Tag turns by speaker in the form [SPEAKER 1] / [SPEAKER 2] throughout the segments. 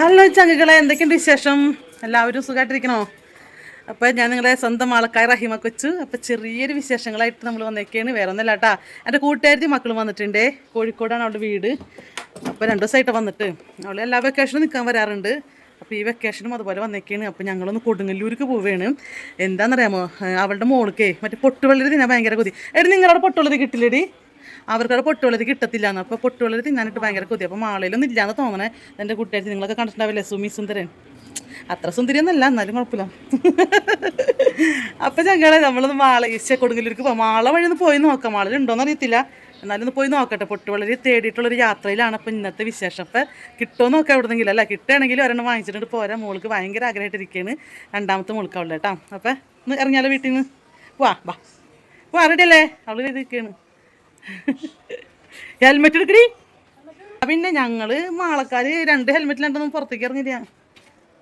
[SPEAKER 1] Hello ചങ്ങുകളെ എന്തൊക്കെയുണ്ട് വിശേഷം? എല്ലാവരും സുഖമായിട്ടിരിക്കണോ അപ്പോൾ ഞാൻ നിങ്ങളെ സ്വന്തം ആൾക്കാർ റഹിമ കൊച്ചു. അപ്പോൾ ചെറിയൊരു വിശേഷങ്ങളായിട്ട് നമ്മൾ വന്നേക്കാണ്. വേറെ ഒന്നല്ല കേട്ടാ. എന്റെ കൂട്ടുകാരി മക്കളും വന്നിട്ടുണ്ട്. കോഴിക്കോടാണ് അവളുടെ വീട്. അപ്പോൾ രണ്ട് ദിവസമായിട്ട് വന്നിട്ട് അവൾ എല്ലാ വെക്കേഷനും നിൽക്കാൻ വരാറുണ്ട്. അപ്പോൾ ഈ വെക്കേഷനും അതുപോലെ വന്നേക്കാണ്. അപ്പോൾ ഞങ്ങളൊന്ന് കൊടുങ്ങല്ലൂർക്ക് പോവുകയാണ്. എന്താണെന്നറിയാമോ? അവളുടെ മോൾക്കേ മറ്റേ പൊട്ടുവെള്ളരി തിന്നാൻ ഭയങ്കര കൊതി. എടി നിങ്ങളവിടെ പൊട്ടുവെള്ളരി കിട്ടില്ലേടി? അവർക്കവിടെ പൊട്ടുവെള്ളരി കിട്ടത്തില്ല എന്ന് അപ്പോൾ പൊട്ടുവെള്ളരി തിന്നാനായിട്ട് ഭയങ്കര കൊതി. അപ്പോൾ മാളയിലൊന്നും ഇല്ലാന്ന് തോന്നണേ. എന്റെ കുട്ടിയാഴ്ച നിങ്ങളൊക്കെ കണ്ടിട്ടുണ്ടാവില്ലേ? സുമി സുന്ദരൻ. അത്ര സുന്ദരിയൊന്നല്ല എന്നാലും കുഴപ്പമില്ല. അപ്പോൾ ഞങ്ങളെ നമ്മളൊന്ന് മാള ഈശ്വ കൊടുങ്ങലൂർക്ക് പോകാം മാള വഴി ഒന്ന് പോയി നോക്കാം. മാളിൽ ഉണ്ടോയെന്ന് അറിയത്തില്ല. എന്നാലും ഒന്ന് പോയി നോക്കട്ടെ. പൊട്ടുവെള്ളരി തേടിയിട്ടുള്ളൊരു യാത്രയിലാണ് അപ്പോൾ ഇന്നത്തെ വിശേഷം. അപ്പം കിട്ടുമോ നോക്കാം എവിടെന്നെങ്കിലും. അല്ല? കിട്ടുകയാണെങ്കിൽ ഒരെണ്ണം വാങ്ങിച്ചിട്ട് പോരാ മോൾക്ക് ഭയങ്കര ആഗ്രഹമായിട്ടിരിക്കുകയാണ് രണ്ടാമത്തെ മോൾക്ക് അവളുടെ കേട്ടോ. അപ്പം ഇറങ്ങിയാലോ വീട്ടിൽ നിന്ന്? വാ വാ. വാ റെഡി അല്ലേ? അവൾ ചെയ്തിരിക്കുകയാണ് ഹെൽമെറ്റ് എടുക്കടി. പിന്നെ ഞങ്ങൾ മാളക്കാര് രണ്ട് ഹെൽമെറ്റ് രണ്ടൊന്നും പുറത്തേക്ക് ഇറങ്ങില്ല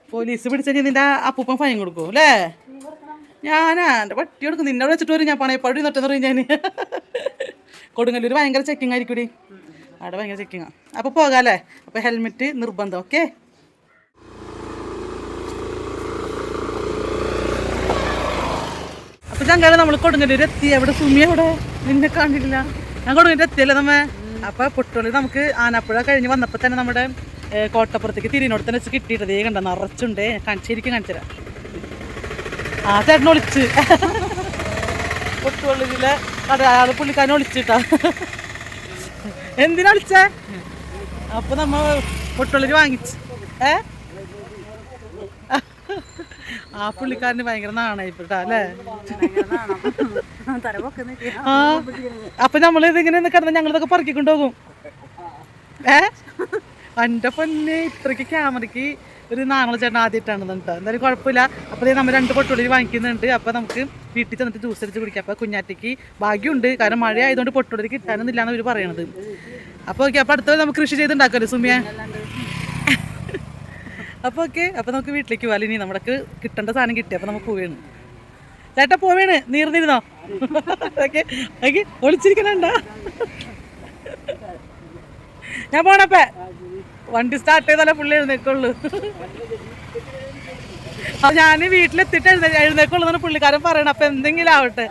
[SPEAKER 1] പോലീസ് പിടിച്ചാൽ നിന്റെ അപ്പൂപ്പൻ ഫൈൻ കൊടുക്കും അല്ലേ? ഞാനാ എന്റെ പട്ടി കൊടുക്കും. നിന്നെ വെച്ചിട്ട് വരും ഞാൻ പണയപ്പാടി നട്ടെന്ന് പറയും ഞാൻ കൊടുങ്ങല്ലൂർ ഭയങ്കര ചെക്കിങ് ആയിരിക്കൂടി. അവിടെ ഭയങ്കര ചെക്കിങ്ങാ അപ്പോൾ പോകാല്ലേ അപ്പോൾ ഹെൽമെറ്റ് നിർബന്ധം ഓക്കെ അപ്പൊ ഞങ്ങൾ നമ്മൾ കൊടുങ്ങല്ലൂർ എത്തി. അവിടെ സുമി അവിടെ നിന്നെ കണ്ടില്ല ഞാൻ കൊടുങ്ങല്ലൂർ എത്തിയല്ലേ നമ്മ? അപ്പൊ പൊട്ടുള്ളി നമുക്ക് ആനപ്പുഴ കഴിഞ്ഞ് വന്നപ്പോ തന്നെ നമ്മുടെ കോട്ടപ്പുറത്തേക്ക് തിരിനോട് തന്നെ വെച്ച് കിട്ടിയിട്ടത്. ഏ കണ്ട നിറച്ചുണ്ട്. ശരിക്കും കാണിച്ചുതരാം ആ ചേട്ടൻ ഒളിച്ച്. പൊട്ടുള്ളിലെ കട അയാൾ പുള്ളിക്കാരനെ ഒളിച്ചിട്ടാ. എന്തിനാ ഒളിച്ചേ? അപ്പൊ നമ്മ പുട്ടുള്ളി വാങ്ങിച്ചു. ഏ? ആ പുള്ളിക്കാരന് ഭയങ്കര നാണായിപ്പെട്ടാ അല്ലേ? ആ അപ്പൊ നമ്മൾ ഇതിങ്ങനെ കിടന്ന് ഞങ്ങളിതൊക്കെ പറക്കിക്കൊണ്ടുപോകും. ഏ? എന്റെ പൊന്നെ ഇത്രയ്ക്ക് ക്യാമറയ്ക്ക് ഒരു നാണള ചേട്ടൻ ആദ്യമായിട്ടാണ് കേട്ടോ എന്തായാലും കുഴപ്പമില്ല. അപ്പോൾ നമ്മൾ രണ്ട് പൊട്ടുള്ളി വാങ്ങിക്കുന്നുണ്ട്. അപ്പോൾ നമുക്ക് വീട്ടിൽ ചെന്നിട്ട് ജ്യൂസ് അടിച്ച് കുടിക്കാം. അപ്പോൾ കുഞ്ഞാറ്റയ്ക്ക് ഭാഗ്യമുണ്ട്. കാരണം മഴ ആയതുകൊണ്ട് പൊട്ടുള്ളി കിട്ടാനൊന്നുമില്ല എന്ന് ഇവർ പറയണത്. അപ്പോൾ ഓക്കെ അപ്പോൾ അടുത്തത് നമുക്ക് കൃഷി ചെയ്തുണ്ടാക്കല്ലേ സുമിയ? അപ്പോൾ ഓക്കെ അപ്പോൾ നമുക്ക് വീട്ടിലേക്ക് പോകാം ഇനി നമ്മുടെ കിട്ടേണ്ട സാധനം കിട്ടി. അപ്പോൾ നമുക്ക് പോവുകയാണ് ചേട്ടാ പോവേണ് നീർന്നിരുന്നോ? ഓക്കെ ഒളിച്ചിരിക്കണണ്ട? ഞാൻ പോണപ്പേ. വണ്ടി സ്റ്റാർട്ട് ചെയ്താലേ പുള്ളി എഴുന്നേക്കുള്ളൂ. അപ്പൊ ഞാൻ വീട്ടിലെത്തിയിട്ട് എഴുന്നേ എഴുന്നേക്കുള്ളൂ എന്നാണ് പുള്ളിക്കാരൻ പറയണം അപ്പൊ എന്തെങ്കിലും ആവട്ടെ.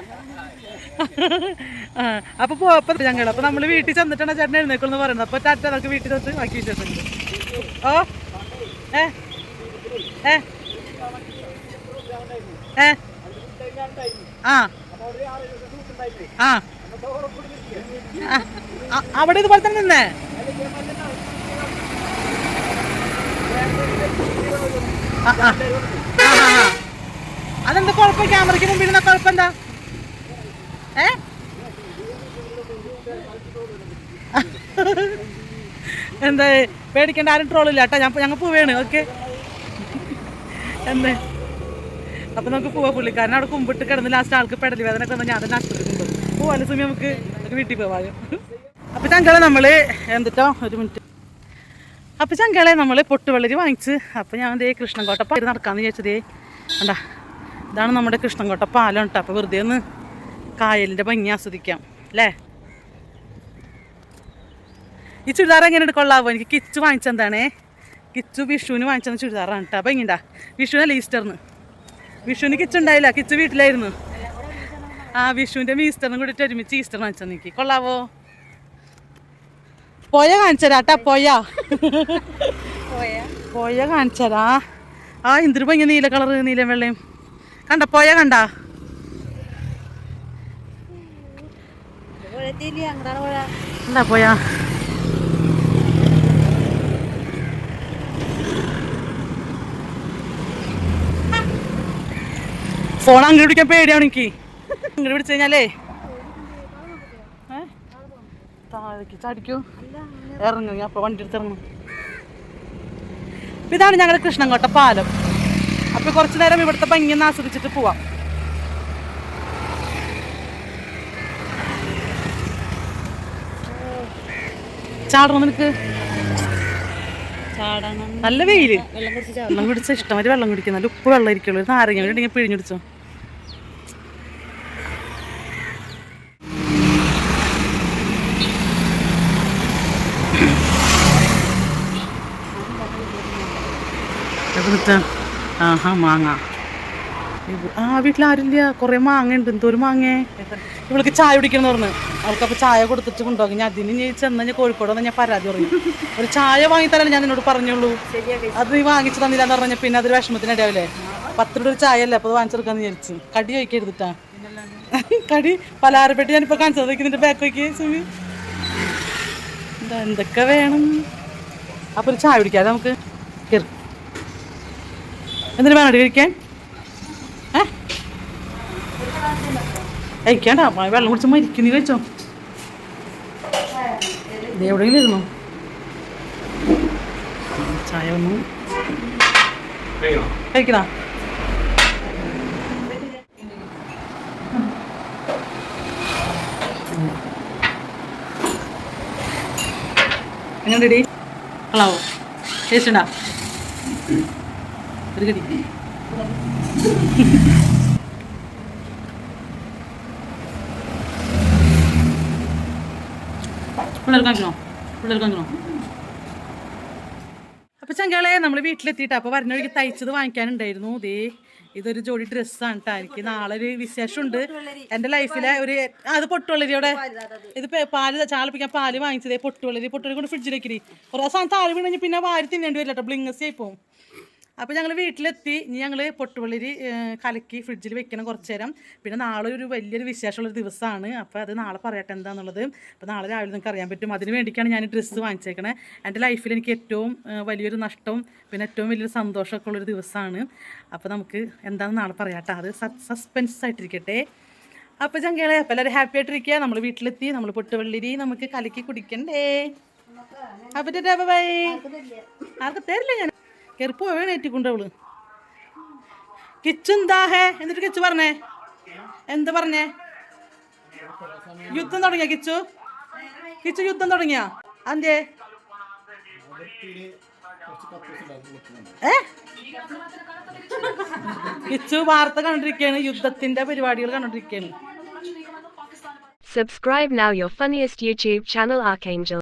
[SPEAKER 1] അപ്പൊ പോയപ്പോ ഞങ്ങൾ അപ്പൊ നമ്മൾ വീട്ടിൽ ചെന്നിട്ടാണ് ചേട്ടൻ എഴുന്നേക്കുള്ളൂ പറയുന്നത്. അപ്പൊ ടാറ്റ നമുക്ക് വീട്ടിൽ തൊട്ട് ബാക്കി വെച്ചിട്ടുണ്ട് ഓ ഏ ഏ ഏ. ആ. ആ. അവിടെ ഇതുപോലെ തന്നെ നിന്നേ. അതെന്താ കുഴപ്പം? ക്യാമറയ്ക്ക് മുമ്പിൽ നിന്ന കുഴപ്പം എന്താ? ഏ? എന്താ പേടിക്കേണ്ട ആരും ട്രോളില്ല കേട്ടോ. ഞാൻ ഞങ്ങൾ പോവേണ് ഓക്കെ? എന്തേ? അപ്പൊ നമുക്ക് പോവാ പുള്ളിക്കാരൻ. അവിടെ കുമ്പിട്ട് കിടന്ന് ലാസ്റ്റ് ആൾക്ക് പെടലി വേദന ഒക്കെ ഞാൻ തന്നെ ആശുപത്രി പോവാല്ലേ സമയം നമുക്ക് വീട്ടിൽ പോവാം അപ്പൊ ചങ്കളെ നമ്മൾ എന്തിട്ടോ? ഒരു മിനിറ്റ്. അപ്പൊ ചങ്കളെ നമ്മൾ പൊട്ടുവെള്ളരി വാങ്ങിച്ച് അപ്പൊ ഞാൻ ദേ കൃഷ്ണൻകോട്ട പാൽ നടക്കാന്ന് വിചാരിച്ചതേ കണ്ടാ? ഇതാണ് നമ്മുടെ കൃഷ്ണൻകോട്ട പാലം കേട്ടോ അപ്പൊ വെറുതെ ഒന്ന് കായലിന്റെ ഭംഗി ആസ്വദിക്കാം. അല്ലേ? ഈ ചുരിദാർ എങ്ങനെ എടുക്കൊള്ളാവോ എനിക്ക് കിച്ചു വാങ്ങിച്ചെന്താണേ? കിച്ചു വിഷുവിന് വാങ്ങിച്ചെന്ന ചുരിദാറാണ് കേട്ടോ എങ്ങനെയാ വിഷുവിനല്ല ഈസ്റ്ററിന്? വിഷുവിന് കിച്ച് ഉണ്ടായില്ല. കിച്ച് വീട്ടിലായിരുന്നു. ആ വിഷുവിന്റെ ഈസ്റ്ററിനും കൂടിയിട്ട് ഒരുമിച്ച് ഈസ്റ്റർ വാങ്ങിച്ചെന്ന് നീക്കി കൊള്ളാവോ? പോയ കാണിച്ചരാട്ടാ പോയ. പോയ കാണിച്ചരാ. ആ എന്തൊരു ഭംഗി നീല കളർ നീല വെള്ളയും. കണ്ട പോയ. കണ്ട പോയാ. ഫോൺ അങ്ങനെ പിടിക്കാൻ പേടിയാണ് എനിക്ക്. അങ്ങനെ പിടിച്ചു കഴിഞ്ഞാലേ? താഴേക്ക് ചാടിക്കോ. ഇറങ്ങും ഞാൻ അപ്പൊ വണ്ടി എടുത്ത് ഇറങ്ങും. അപ്പൊ ഇതാണ് ഞങ്ങളുടെ കൃഷ്ണൻകോട്ട പാലം. അപ്പൊ കുറച്ചു നേരം ഇവിടുത്തെ ഭംഗി ഒന്ന് ആസ്വദിച്ചിട്ട് പോവാം. ചാടണം നിനക്ക്? നല്ല വെയിൽ. വെള്ളം കുടിച്ച ഇഷ്ടമാതിരി വെള്ളം കുടിക്കുന്നു നല്ല ഉപ്പ് വെള്ളം ഇരിക്കുള്ളൂ നാരങ്ങ പിഴിഞ്ഞു പിഴിഞ്ഞുടിച്ചോ എവിടുത്തെ ആഹാ മാങ്ങ. ആ വീട്ടിൽ ഇല്ല കുറേ മാങ്ങ ഉണ്ട് എന്തോരം മാങ്ങേ? ഇവൾക്ക് ചായ കുടിക്കണം പറഞ്ഞു. അവൾക്കപ്പോൾ ചായ കൊടുത്തിട്ട് കൊണ്ടുപോകും. ഞാൻ അതിന് ഞാൻ ചെന്ന ഞാൻ കോഴിക്കോട് ഞാൻ പരാതി പറഞ്ഞു ഒരു ചായ വാങ്ങി തരാൻ ഞാൻ എന്നോട് പറഞ്ഞുള്ളൂ. അത് നീ വാങ്ങിച്ചു തന്നില്ല എന്ന് പറഞ്ഞ പിന്നെ അതൊരു വിഷമത്തിനിടയാവില്ലേ? പത്ത് രൂപ ഒരു ചായ അല്ലേ അപ്പോൾ അത് വാങ്ങിച്ചെടുക്കാന്ന് വിചാരിച്ചു. കടി ചോദിക്കരുതിട്ടാ. കടി? പലഹാരപ്പെട്ടി ഞാനിപ്പോൾ കാണിച്ചത്. നിന്റെ ബാക്ക് വയ്ക്ക് സുമി. എന്താ എന്തൊക്കെ വേണം? അപ്പോൾ ഒരു ചായ കുടിക്കാതെ നമുക്ക്? എന്തിനു വേണം കഴിക്കാൻ? ഏ? കഴിക്കാണ്ട വെള്ളം കുടിച്ച് മരിക്കും നീ കഴിച്ചോ? ഇത് എവിടെയെങ്കിലും ഇരുന്നോ? ചായ ഒന്നും കഴിക്കണ? എങ്ങനെ കളാവോ ടേസ്റ്റ് ഉണ്ടാ? ഒരു കടി നമ്മൾ വീട്ടിലെത്തിയിട്ട് അപ്പൊ വരുന്ന വഴിക്ക് തയ്ച്ചത് വാങ്ങിക്കാനുണ്ടായിരുന്നു. ദേ ഇതൊരു ജോഡി ഡ്രസ്സാണ് കേട്ടോ എനിക്ക് നാളെ ഒരു വിശേഷമുണ്ട്. എന്റെ ലൈഫിലെ ഒരു അത് പൊട്ടുവളരിയുടെ ഇത് പാൽ ചാളിപ്പിക്കാൻ പാൽ വാങ്ങിച്ചതേ. പൊട്ടുവളരി പൊട്ടുവളരി കൊണ്ട് ഫ്രിഡ്ജിലേക്ക് കുറേ സാധനം താഴെ വീണെങ്കിൽ പിന്നെ വാരി തിന്നേണ്ടി വരില്ല കേട്ടോ ബ്ലിങ്ങസ് ആയി പോകും അപ്പോൾ ഞങ്ങൾ വീട്ടിലെത്തി. ഇനി ഞങ്ങൾ പൊട്ടുവളരി കലക്കി ഫ്രിഡ്ജിൽ വെക്കണം കുറച്ച് നേരം പിന്നെ നാളെ ഒരു വലിയൊരു വിശേഷമുള്ളൊരു ദിവസമാണ് അപ്പോൾ അത് നാളെ പറയട്ടെ എന്താണെന്നുള്ളത് അപ്പോൾ നാളെ രാവിലെ നിങ്ങൾക്ക് അറിയാൻ പറ്റും. അതിന് വേണ്ടിയിട്ടാണ് ഞാൻ ഡ്രസ്സ് വാങ്ങിച്ചേക്കണേ. എന്റെ ലൈഫിൽ എനിക്ക് ഏറ്റവും വലിയൊരു നഷ്ടവും പിന്നെ ഏറ്റവും വലിയൊരു സന്തോഷമൊക്കെ ഉള്ളൊരു ദിവസമാണ് അപ്പോൾ നമുക്ക് എന്താണെന്ന് നാളെ പറയാട്ടോ. അത് സസ്പെൻസ് ആയിട്ടിരിക്കട്ടെ. അപ്പോൾ ചങ്കേളെ അപ്പോൾ എല്ലാവരും ഹാപ്പി ആയിട്ടിരിക്കുക നമ്മൾ വീട്ടിലെത്തി. നമ്മൾ പൊട്ടുവള്ളിരി നമുക്ക് കലക്കി കുടിക്കണ്ടേ? അപ്പോൾ ബൈ ആർക്ക് തരില്ല ഞാൻ. കയറിപ്പോ വേണം ഏറ്റിക്കൊണ്ട് അവൾ. കിച്ചു എന്താ ഹേ എന്നിട്ട് കിച്ചു പറഞ്ഞേ? എന്താ പറഞ്ഞേ? യുദ്ധം തുടങ്ങിയ കിച്ചു? കിച്ചു യുദ്ധം തുടങ്ങിയ? അന്തേ ഏ? കിച്ചു വാർത്ത കണ്ടിരിക്കുകയാണ് യുദ്ധത്തിന്റെ പരിപാടികൾ കണ്ടിരിക്കുകയാണ്
[SPEAKER 2] subscribe now your funniest YouTube channel Archangel.